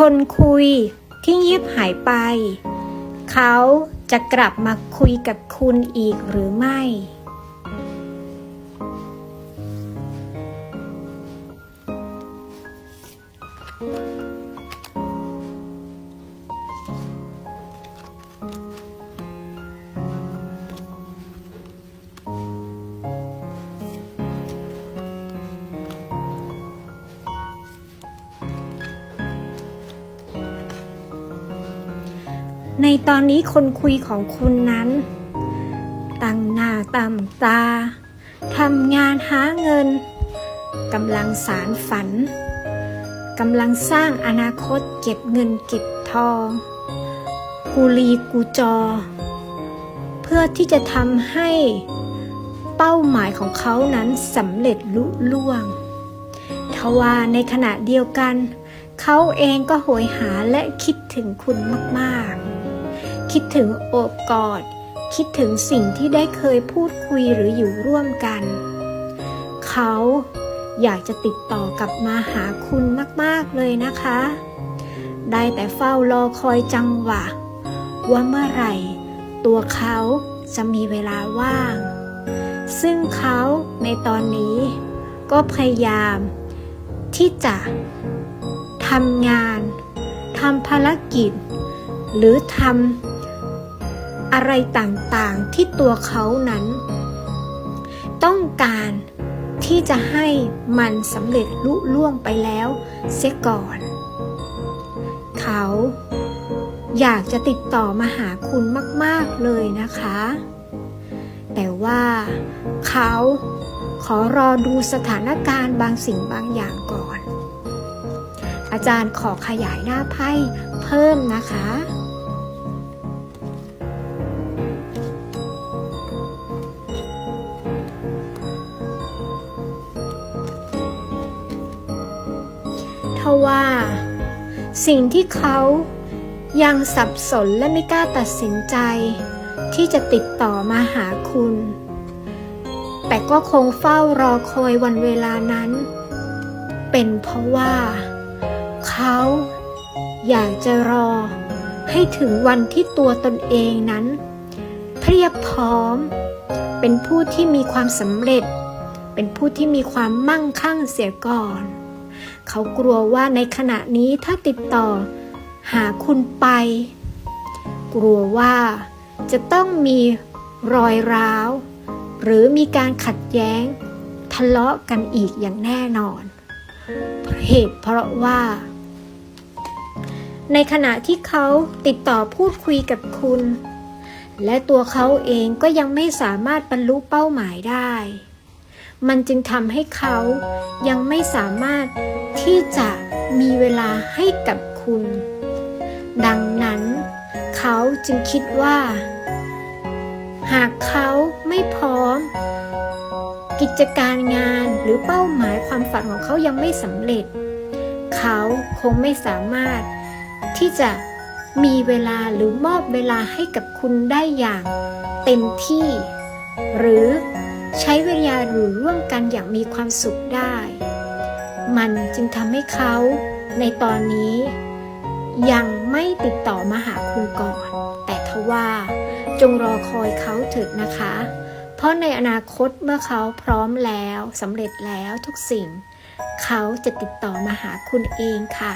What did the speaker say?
คนคุยที่ยิบหายไป เขาจะกลับมาคุยกับคุณอีกหรือไม่ ในตอนนี้คนคุยของคุณนั้น ตั้งหน้าตั้งตาทำงานหาเงินกำลังสารฝันกำลังสร้างอนาคตเก็บเงินเก็บทอง กูลีกูจอ เพื่อที่จะทำให้เป้าหมายของเขานั้นสำเร็จลุล่วงทว่าในขณะเดียวกัน เขาเองก็โหยหาและคิดถึงคุณมาก ๆ คิดถึงโอบกอด คิดถึงสิ่งที่ได้เคยพูดคุยหรืออยู่ร่วมกัน เขาอยากจะติดต่อกลับมาหาคุณมาก ๆ เลยนะคะ ได้แต่เฝ้ารอคอยจังหวะ ว่าเมื่อไหร่ ตัวเขาจะมีเวลาว่าง ซึ่งเขาในตอนนี้ ก็พยายาม ที่จะทำงานทำภารกิจ หรือทำ อะไรต่างๆที่ตัวเขานั้น ต้องการที่จะให้มันสำเร็จลุล่วงไปแล้วเสียก่อน เขาอยากจะติดต่อมาหาคุณมาก ๆ เลยนะคะ แต่ว่าเขาขอรอดูสถานการณ์บางสิ่งบางอย่างก่อน อาจารย์ขอขยายหน้าไพ่เพิ่มนะคะ ทว่า สิ่งที่เขายังสับสนและไม่กล้าตัดสินใจ ที่จะติดต่อมาหาคุณ แต่ก็คงเฝ้ารอคอยวันเวลานั้น เป็นเพราะว่า เขาอยากจะรอให้ถึงวันที่ตัวตนเองนั้น เพียบพร้อม เป็นผู้ที่มีความสำเร็จ เป็นผู้ที่มีความมั่งคั่งเสียก่อน เขากลัวว่าในขณะนี้ถ้าติดต่อ หาคุณไป กลัวว่าจะต้องมีรอยร้าว หรือมีการขัดแย้ง ทะเลาะกันอีกอย่างแน่นอน เหตุเพราะว่า ในขณะที่เขาติดต่อพูดคุยกับคุณ และตัวเขาเองก็ยังไม่สามารถบรรลุเป้าหมายได้มันจึงทำให้เขายังไม่สามารถ ที่จะมีเวลาให้กับคุณ ดังนั้น เขาจึงคิดว่า หากเขาไม่พร้อม กิจการงานหรือเป้าหมายความฝันของเขายังไม่สำเร็จ เขาคงไม่สามารถที่จะมีเวลาหรือมอบเวลาให้กับคุณได้อย่างเต็มที่ หรือใช้เวลาอยู่ร่วมกันอย่างมีความสุขได้ มันจึงทำให้เขาในตอนนี้ ยังไม่ติดต่อมาหาคุณก่อน แต่ทว่าจงรอคอยเขาเถิดนะคะ เพราะในอนาคตเมื่อเขาพร้อมแล้วสำเร็จแล้วทุกสิ่ง เขาจะติดต่อมาหาคุณเองค่ะ